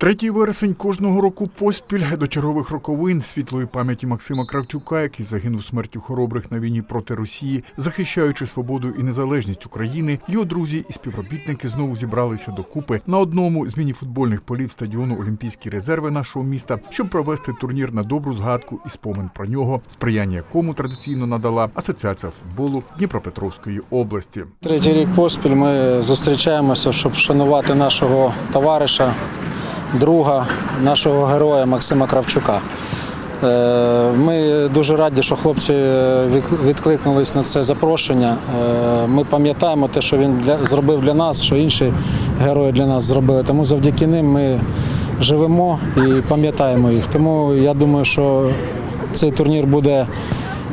Третій вересень кожного року поспіль до чергових роковин світлої пам'яті Максима Кравчука, який загинув смертю хоробрих на війні проти Росії, захищаючи свободу і незалежність України. Його друзі і співробітники знову зібралися докупи на одному з мініфутбольних полів стадіону Олімпійські резерви нашого міста, щоб провести турнір на добру згадку і спомин про нього, сприяння якому традиційно надала Асоціація футболу Дніпропетровської області. Третій рік поспіль ми зустрічаємося, щоб вшанувати нашого товариша, друга, нашого героя Максима Кравчука. Е, Ми дуже раді, що хлопці відкликнулись на це запрошення. Е, Ми пам'ятаємо те, що він для, зробив для нас, що інші герої для нас зробили. Тому завдяки ним ми живемо і пам'ятаємо їх. Тому я думаю, що цей турнір буде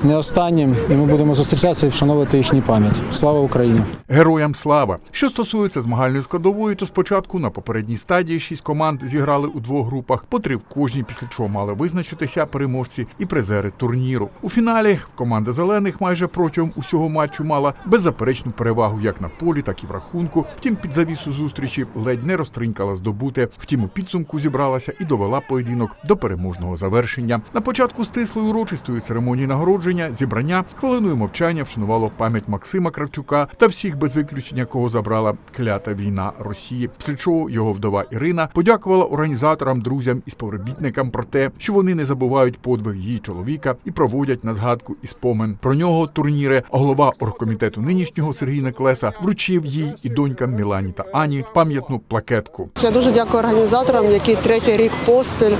не останнім, і ми будемо зустрічатися і вшановувати їхню пам'ять. Слава Україні! Героям слава! Що стосується змагальної складової, то спочатку на попередній стадії шість команд зіграли у двох групах, по три в кожній, після чого мали визначитися переможці і призери турніру. У фіналі команда зелених майже протягом усього матчу мала беззаперечну перевагу як на полі, так і в рахунку. Втім, під завісу зустрічі ледь не розтринькала здобуте. Втім, у підсумку зібралася і довела поєдинок до переможного завершення. На початку стислої урочистої церемонії нагородження зібрання хвилиною мовчання вшанувало пам'ять Максима Кравчука та всіх без виключення, кого забрала клята війна Росії. Після чого його вдова Ірина подякувала організаторам, друзям і співробітникам про те, що вони не забувають подвиг її чоловіка і проводять на згадку і спомин про нього турніри. А голова оргкомітету нинішнього Сергій Неклеса вручив їй і донькам Мілані та Ані пам'ятну плакетку. Я дуже дякую організаторам, які третій рік поспіль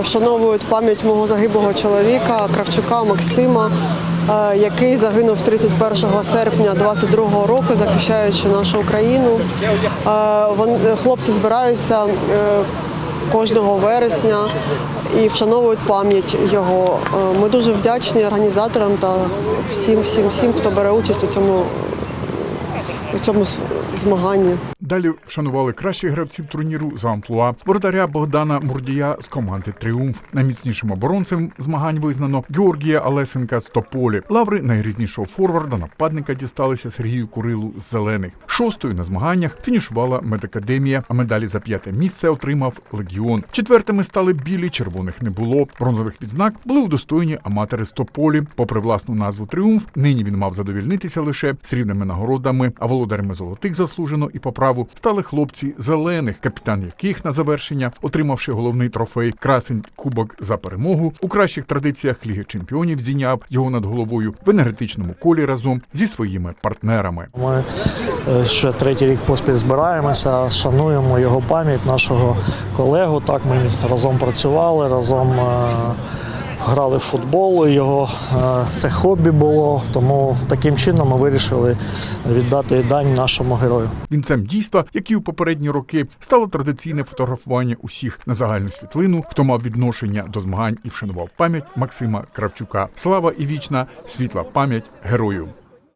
вшановують пам'ять мого загиблого чоловіка Кравчука Максима, е, який загинув 31 серпня 22 року, захищаючи нашу Україну. Е, Хлопці збираються е, кожного вересня і вшановують пам'ять його. Ми дуже вдячні організаторам та всім, всім, всім, хто бере участь у цьому, у цьому змаганні. Далі вшанували кращих гравців турніру за амплуа воротаря Богдана Мурдія з команди Тріумф. Найміцнішим оборонцем змагань визнано Георгія Алесенка з Тополі. Лаври найрізнішого форварда нападника дісталися Сергію Курилу з зелених. Шостою на змаганнях фінішувала медакадемія, а медалі за п'яте місце отримав легіон. Четвертими стали білі, червоних не було. Бронзових відзнак були удостоєні аматори з Тополі. Попри власну назву Тріумф, нині він мав задовільнитися лише срібними нагородами, а володарями золотих заслужено і по праву стали хлопці зелених, капітан яких на завершення, отримавши головний трофей красень кубок за перемогу, у кращих традиціях Ліги Чемпіонів зійняв його над головою в енергетичному колі разом зі своїми партнерами. Ми е, ще третій рік поспіль збираємося, шануємо його пам'ять, нашого колегу. Так ми разом працювали, разом е, грали в футбол. Його е, це хобі було, тому таким чином ми вирішили віддати дань нашому герою. Вінцем дійства, як і у попередні роки, стало традиційне фотографування усіх на загальну світлину, хто мав відношення до змагань і вшанував пам'ять Максима Кравчука. Слава і вічна, світла пам'ять герою.